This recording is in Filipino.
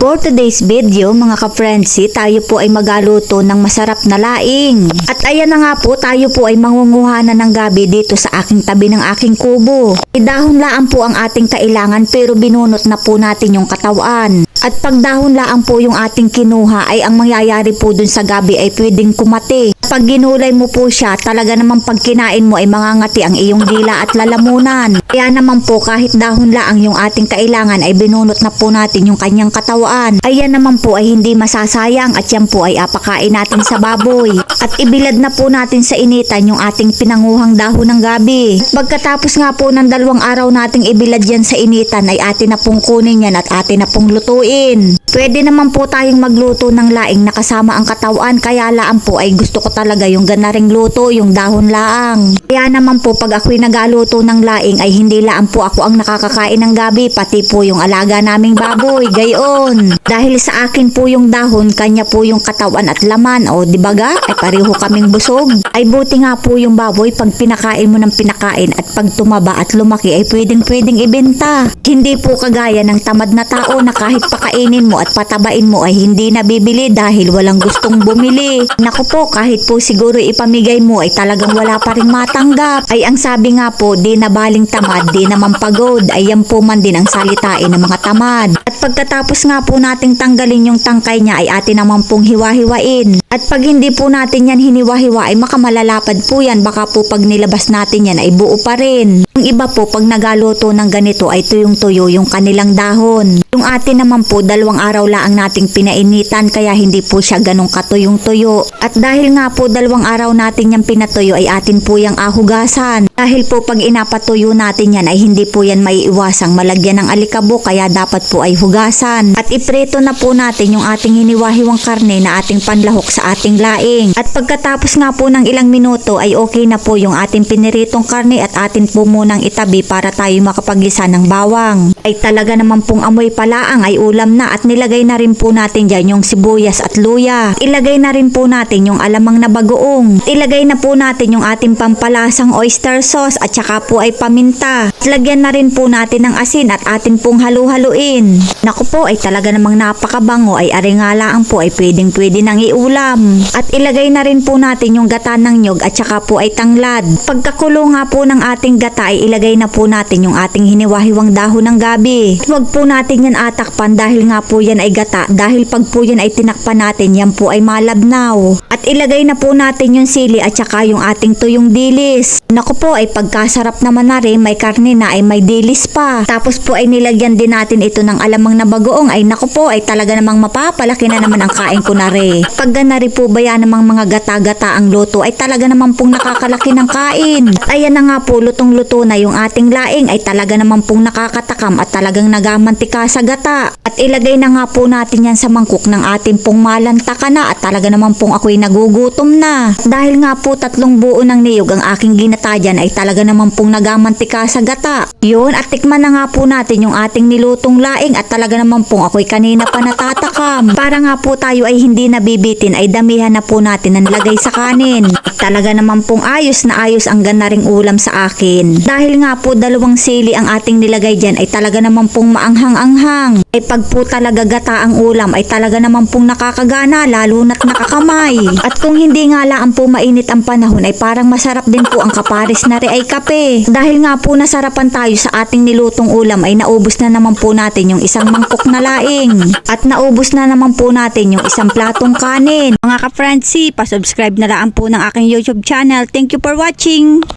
For today's video mga ka-friendsi, tayo po ay magaluto ng masarap na laing. At ayan na nga po, tayo po ay mangunguha na ng gabi dito sa aking tabi ng aking kubo. Idahon laan po ang ating kailangan pero binunot na po natin yung katawan. At pag dahon laan po yung ating kinuha ay ang mangyayari po dun sa gabi ay pwedeng kumati. Pag ginulay mo po siya, talaga naman pag kinain mo ay mangangati ang iyong dila at lalamunan. Kaya naman po kahit dahon laang yung ating kailangan ay binunot na po natin yung kanyang katawan. Ayan naman po ay hindi masasayang at yan po ay apakain natin sa baboy. At ibilad na po natin sa initan yung ating pinanguhang dahon ng gabi. Pagkatapos nga po ng dalawang araw nating ibilad yan sa initan ay atin na pong kunin yan at atin na pong lutuin. Pwede naman po tayong magluto ng laing na kasama ang katawan kaya laan po ay gusto ko talaga yung ganaring luto, yung dahon laang. Kaya naman po pag ako'y nagaluto ng laing ay hindi laan po ako ang nakakakain ng gabi pati po yung alaga naming baboy, gayon. Dahil sa akin po yung dahon, kanya po yung katawan at laman. O di ba ga? Ay pareho kaming busog. Ay buti nga po yung baboy pag pinakain mo ng pinakain at pag tumaba at lumaki ay pwedeng pwedeng ibenta. Hindi po kagaya ng tamad na tao na kahit pakainin mo at patabain mo ay hindi nabibili dahil walang gustong bumili. Naku po, kahit po siguro ipamigay mo ay talagang wala pa rin matanggap. Ay ang sabi nga po, di na baling tamad, di naman pagod. Ay yan po man din ang salitain ng mga tamad. At pagkatapos nga po nating tanggalin yung tangkay niya ay atin naman pong hiwa-hiwain. At pag hindi po natin yan hiniwa-hiwa ay makamalapad po yan. Baka po pag nilabas natin yan ay buo pa rin. Yung iba po pag nagaluto ng ganito ay tuyong-tuyo yung kanilang dahon. Yung atin naman po dalawang araw lang nating pinainitan kaya hindi po siya ganong katuyong-tuyo. At dahil nga po dalawang araw natin yung pinatuyo ay atin po yung ahugasan. Dahil po pag inapatuyo natin yan ay hindi po yan maiiwasang malagyan ng alikabo kaya dapat po ay hugasan. At ipreto na po natin yung ating hiniwahiwang karne na ating panlahok sa ating laing. At pagkatapos nga po ng ilang minuto ay okay na po yung ating piniritong karne at atin po munang itabi para tayo makapagisa ng bawang. Ay talaga naman pong amoy palaang ay ulam na at nilagay na rin po natin dyan yung sibuyas at luya. Ilagay na rin po natin yung alamang na bagoong. Ilagay na po natin yung ating pampalasang oyster sauce at saka po ay paminta. At lagyan na rin po natin ng asin at atin pong halu-haluin. Naku po ay talaga namang napakabango ay aringalaan po ay pwedeng pwede nang iulam. At ilagay na rin po natin yung gata ng nyog at saka po ay tanglad. Pagkakulo nga po ng ating gata ay ilagay na po natin yung ating hiniwahiwang dahon ng gabi. Huwag po natin yan atakpan dahil nga po yan ay gata dahil pag po yan ay tinakpan natin yan po ay malabnaw. At ilagay na po natin yung sili at saka yung ating tuyong dilis. Naku po ay pagkasarap naman na rin may karne na ay may dilis pa. Tapos po ay nilagyan din natin ito ng alamang na bagoong ay naku po ay talaga namang mapapalaki na naman ang kain ko na rin. Pag ganari po ba yan namang mga gata-gata ang luto ay talaga namang pong nakakalaki ng kain. Ayan na nga po lutong-luto na yung ating laing ay talaga namang pong nakakatakam at talagang nagamantika sa gata. At ilagay na nga po natin yan sa mangkok ng ating pong malantaka na at talaga namang pong ako'y nagugutom na. At dahil nga po tatlong buo ng niyog ang aking ginata dyan ay talaga namang pong nagamantika sa gata. Yun at tikman na nga po natin yung ating nilutong laing at talaga namang pong ako'y kanina pa natatakam. Para nga po tayo ay hindi nabibitin ay damihan na po natin ang lagay sa kanin. Talaga namang pong ayos na ayos ang ganaring ulam sa akin. Dahil nga po dalawang sili ang ating nilagay dyan ay talaga namang pong maanghang-anghang. Ay pag po talaga gata ang ulam ay talaga namang pong nakakagana lalo na't nakakamay. At kung hindi nga laan po mainit ang panahon ay parang masarap din po ang kapares na ay kape. Dahil nga po nasarapan tayo sa ating nilutong ulam ay naubos na naman po natin yung isang mangkok na laing. At naubos na naman po natin yung isang platong kanin. Mga ka-friendsi, pasubscribe na lang po ng aking YouTube channel. Thank you for watching!